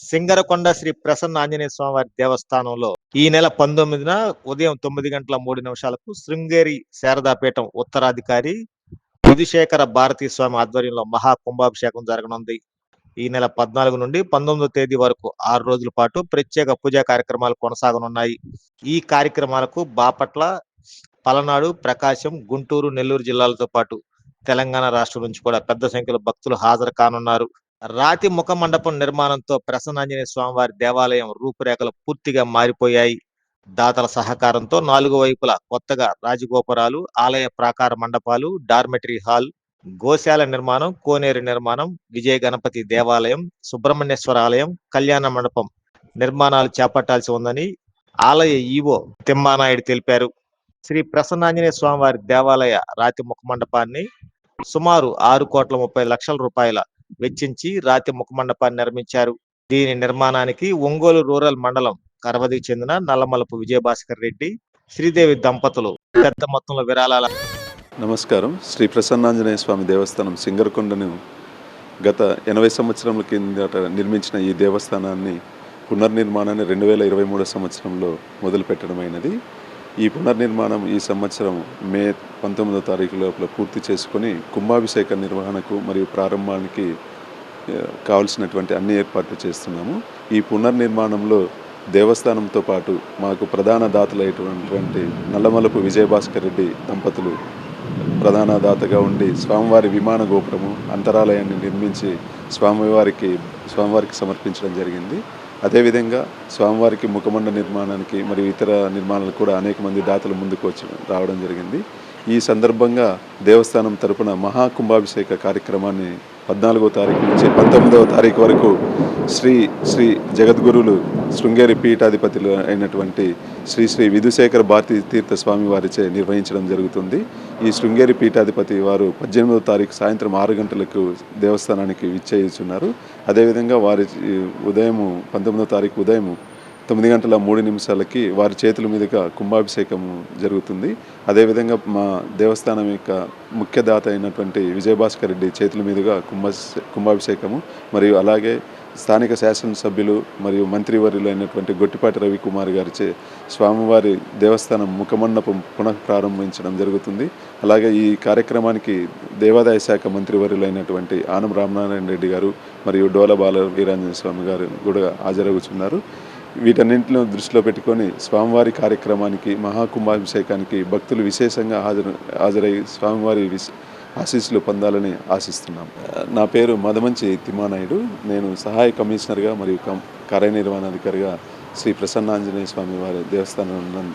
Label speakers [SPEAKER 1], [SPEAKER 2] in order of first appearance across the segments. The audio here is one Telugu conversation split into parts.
[SPEAKER 1] సింగరకొండ శ్రీ ప్రసన్న ఆంజనేయ స్వామివారి దేవస్థానంలో ఈ నెల పంతొమ్మిదిన ఉదయం తొమ్మిది గంటల మూడు నిమిషాలకు శృంగేరి శారదాపీఠం ఉత్తరాధికారి బుధిశేఖర భారతీ స్వామి ఆధ్వర్యంలో మహా కుంభాభిషేకం జరగనుంది. ఈ నెల పద్నాలుగు నుండి పంతొమ్మిదో తేదీ వరకు ఆరు రోజుల పాటు ప్రత్యేక పూజా కార్యక్రమాలు కొనసాగనున్నాయి. ఈ కార్యక్రమాలకు బాపట్ల పలనాడు ప్రకాశం గుంటూరు నెల్లూరు జిల్లాలతో పాటు తెలంగాణ రాష్ట్రం నుంచి కూడా పెద్ద సంఖ్యలో భక్తులు హాజరు కానున్నారు. రాతి ముఖ మండపం నిర్మాణంతో ప్రసన్నాంజనేయ స్వామివారి దేవాలయం రూపురేఖలు పూర్తిగా మారిపోయాయి. దాతల సహకారంతో నాలుగు వైపులా కొత్తగా రాజగోపురాలు ఆలయ ప్రాకార మండపాలు డార్మెటరీ హాల్ గోశాల నిర్మాణం కోనేరు నిర్మాణం విజయ గణపతి దేవాలయం సుబ్రహ్మణ్యేశ్వర ఆలయం కళ్యాణ మండపం నిర్మాణాలు చేపట్టాల్సి ఉందని ఆలయ ఈవో తిమ్మానాయుడు తెలిపారు. శ్రీ ప్రసన్నాంజనేయ స్వామివారి దేవాలయ రాతి ముఖ మండపాన్ని సుమారు ఆరు కోట్ల ముప్పై లక్షల రూపాయల వెచ్చించి రాతి ముఖ మండపాన్ని నిర్మించారు. దీని నిర్మాణానికి ఒంగోలు రూరల్ మండలం కరవదికి చెందిన నల్లమలపు విజయభాస్కర్ రెడ్డి శ్రీదేవి దంపతులు పెద్ద మొత్తంలో విరాళాల
[SPEAKER 2] నమస్కారం. శ్రీ ప్రసన్నాంజనేయ స్వామి దేవస్థానం సింగరకొండను గత ఎనభై సంవత్సరముల కిందట నిర్మించిన ఈ దేవస్థానాన్ని పునర్నిర్మాణాన్ని రెండు వేల ఇరవై మూడో సంవత్సరంలో మొదలుపెట్టడమైనది. ఈ పునర్నిర్మాణం ఈ సంవత్సరం మే పంతొమ్మిదో తారీఖు లోపల పూర్తి చేసుకొని కుంభాభిషేక నిర్వహణకు మరియు ప్రారంభానికి కావలసినటువంటి అన్ని ఏర్పాట్లు చేస్తున్నాము. ఈ పునర్నిర్మాణంలో దేవస్థానంతో పాటు మాకు ప్రధాన దాతలైనటువంటి నల్లమలపు విజయభాస్కర్ రెడ్డి దంపతులు ప్రధాన దాతగా ఉండి స్వామివారి విమాన గోపురము అంతరాలయాన్ని నిర్మించి స్వామివారికి స్వామివారికి సమర్పించడం జరిగింది. అదేవిధంగా స్వామివారికి ముఖమండ నిర్మాణానికి మరియు ఇతర నిర్మాణాలు కూడా అనేక మంది దాతలు ముందుకు వచ్చి రావడం జరిగింది. ఈ సందర్భంగా దేవస్థానం తరపున మహాకుంభాభిషేక కార్యక్రమాన్ని పద్నాలుగో తారీఖు నుంచి పంతొమ్మిదవ తారీఖు వరకు శ్రీ శ్రీ జగద్గురులు శృంగేరి పీఠాధిపతులు అయినటువంటి శ్రీ శ్రీ విధుశేఖర భారతీ తీర్థ స్వామి వారిచే నిర్వహించడం జరుగుతుంది. ఈ శృంగేరి పీఠాధిపతి వారు పద్దెనిమిదవ తారీఖు సాయంత్రం ఆరు గంటలకు దేవస్థానానికి విచ్చేయుచున్నారు. అదేవిధంగా వారి ఉదయము ఉదయం పంతొమ్మిదవ తారీఖు ఉదయం తొమ్మిది గంటల మూడు నిమిషాలకి వారి చేతుల మీదుగా కుంభాభిషేకం జరుగుతుంది. అదేవిధంగా మా దేవస్థానం యొక్క ముఖ్య దాత అయినటువంటి విజయభాస్కర్ రెడ్డి చేతుల మీదుగా కుంభ కుంభాభిషేకము మరియు అలాగే స్థానిక శాసనసభ్యులు మరియు మంత్రివర్యులు అయినటువంటి గొట్టిపాటి రవికుమార్ గారిచే స్వామివారి దేవస్థానం ముఖమండపం పునః ప్రారంభించడం జరుగుతుంది. అలాగే ఈ కార్యక్రమానికి దేవాదాయ శాఖ మంత్రివర్యులైనటువంటి ఆనం రామనారాయణ రెడ్డి గారు మరియు డోల బాల వీరాంజన స్వామి గారు కూడా హాజరవుతున్నారు వీటన్నింటిని దృష్టిలో పెట్టుకొని స్వామివారి కార్యక్రమానికి మహాకుంభాభిషేకానికి భక్తులు విశేషంగా హాజరు హాజరై స్వామివారి ఆశీస్సులు పొందాలని ఆశిస్తున్నాం. నా పేరు మదమంచి తిమ్మానాయుడు. నేను సహాయ కమిషనర్గా మరియు కం కార్యనిర్వహణాధికారిగా శ్రీ ప్రసన్నాంజనేయ స్వామి వారి దేవస్థానం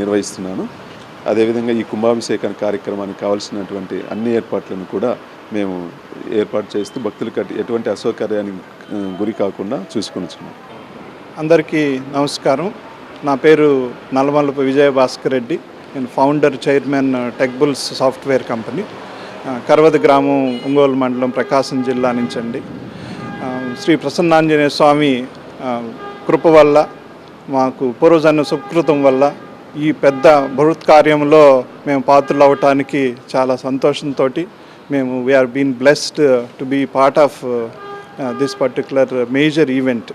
[SPEAKER 2] నిర్వహిస్తున్నాను. అదేవిధంగా ఈ కుంభాభిషేక కార్యక్రమానికి కావాల్సినటువంటి అన్ని ఏర్పాట్లను కూడా మేము ఏర్పాటు చేస్తూ భక్తులకు ఎటువంటి అసౌకర్యానికి గురి కాకుండా చూసుకొని
[SPEAKER 3] అందరికీ నమస్కారం. నా పేరు నల్లమల్లపు విజయ భాస్కర్ రెడ్డి. నేను founder chairman Techbulls software company. Karavada గ్రామం ఒంగోలు మండలం ప్రకాశం జిల్లా నుంచి అండి శ్రీ ప్రసన్నాంజనేయ స్వామి కృప వల్ల మాకు పూర్వజన్మ సుకృతం వల్ల ఈ పెద్ద బృహత్ కార్యంలో మేము పాత్రలు అవటానికి చాలా సంతోషంతో మేము we are been blessed to be part of this particular major event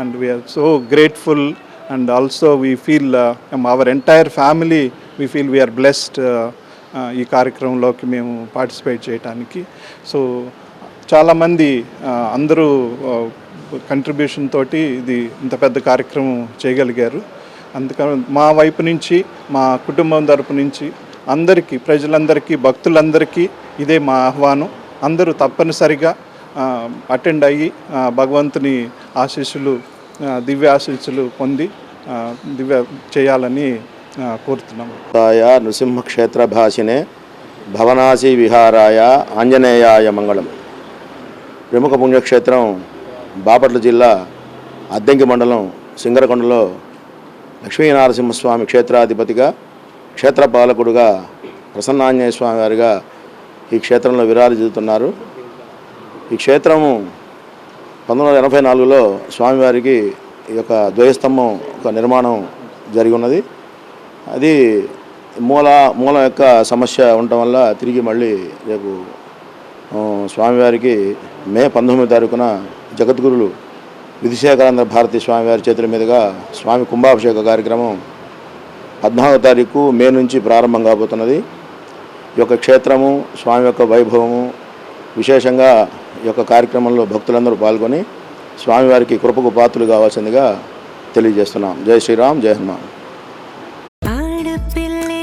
[SPEAKER 3] and we are so grateful. And also we feel uh, um, our entire family we feel we are blessed uh, uh, ఈ కార్యక్రమంలోకి మేము పార్టిసిపేట్ చేయడానికి సో చాలామంది uh, అందరూ uh, కంట్రిబ్యూషన్ తోటి ఇది ఇంత పెద్ద కార్యక్రమం చేయగలిగారు. అందుకని మా వైపు నుంచి మా కుటుంబం తరపు నుంచి అందరికీ ప్రజలందరికీ భక్తులందరికీ ఇదే మా ఆహ్వానం. అందరూ తప్పనిసరిగా అటెండ్ అయ్యి భగవంతుని ఆశీస్సులు దివ్య ఆశీస్సులు పొంది దివ్య చేయాలని కోరుతున్నాము.
[SPEAKER 4] తాయ నృసింహక్షేత్రభాసినే భవనాసి విహారాయ ఆంజనేయాయ మంగళం. ప్రముఖ పుణ్యక్షేత్రం బాపట్ల జిల్లా అద్దెంకి మండలం సింగరకొండలో లక్ష్మీనరసింహస్వామి క్షేత్రాధిపతిగా క్షేత్రపాలకుడుగా ప్రసన్నాంజనేయ స్వామి వారిగా ఈ క్షేత్రంలో విరాజిల్లుతున్నారు. ఈ క్షేత్రము పంతొమ్మిది వందల ఎనభై నాలుగులో స్వామివారికి ఈ యొక్క ద్వయస్తంభం ఒక నిర్మాణం జరిగి ఉన్నది. అది మూల మూలం యొక్క సమస్య ఉండటం వల్ల తిరిగి మళ్ళీ రేపు స్వామివారికి మే పంతొమ్మిది తారీఖున జగద్గురులు విధిశేఖరాంధ్ర భారతీ స్వామివారి చేతుల మీదుగా స్వామి కుంభాభిషేక కార్యక్రమం పద్నాలుగో తారీఖు మే నుంచి ప్రారంభం కాబోతున్నది. ఈ యొక్క క్షేత్రము స్వామి యొక్క వైభవము విశేషంగా యొక్క కార్యక్రమంలో భక్తులందరూ పాల్గొని స్వామివారికి కృపకు పాత్రలు కావాల్సిందిగా తెలియజేస్తున్నాం. జై శ్రీరామ్ జై హనుమాన్.
[SPEAKER 5] ఆడపిల్లే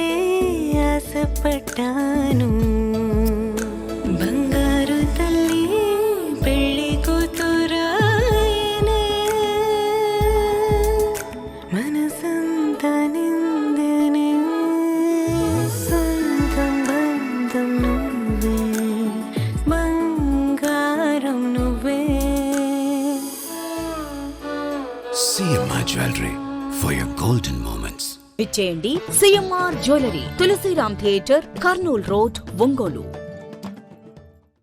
[SPEAKER 5] ఆశపడ్డాను.
[SPEAKER 6] CMR jewellery for your golden moments
[SPEAKER 7] ఇచ్చేయండి CMR jewellery Tulasiram theatre Kurnool road Ongole.